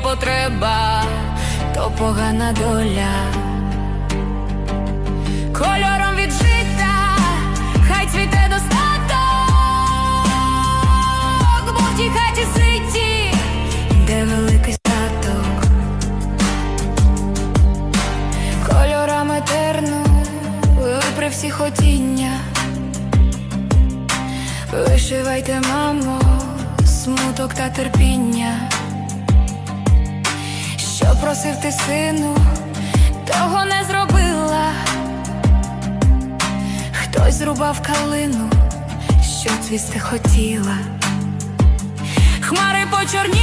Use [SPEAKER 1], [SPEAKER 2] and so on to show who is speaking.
[SPEAKER 1] треба, то погана доля. Кольором від жита, хай цвіте достаток, бо в хаті ситі, де великий статок. Кольорами терну при всі хотіння. Вишивайте, мамо, смуток та терпіння. Просив ти сину, того не зробила. Хтось зрубав калину, що цвісти хотіла. Хмари почорніли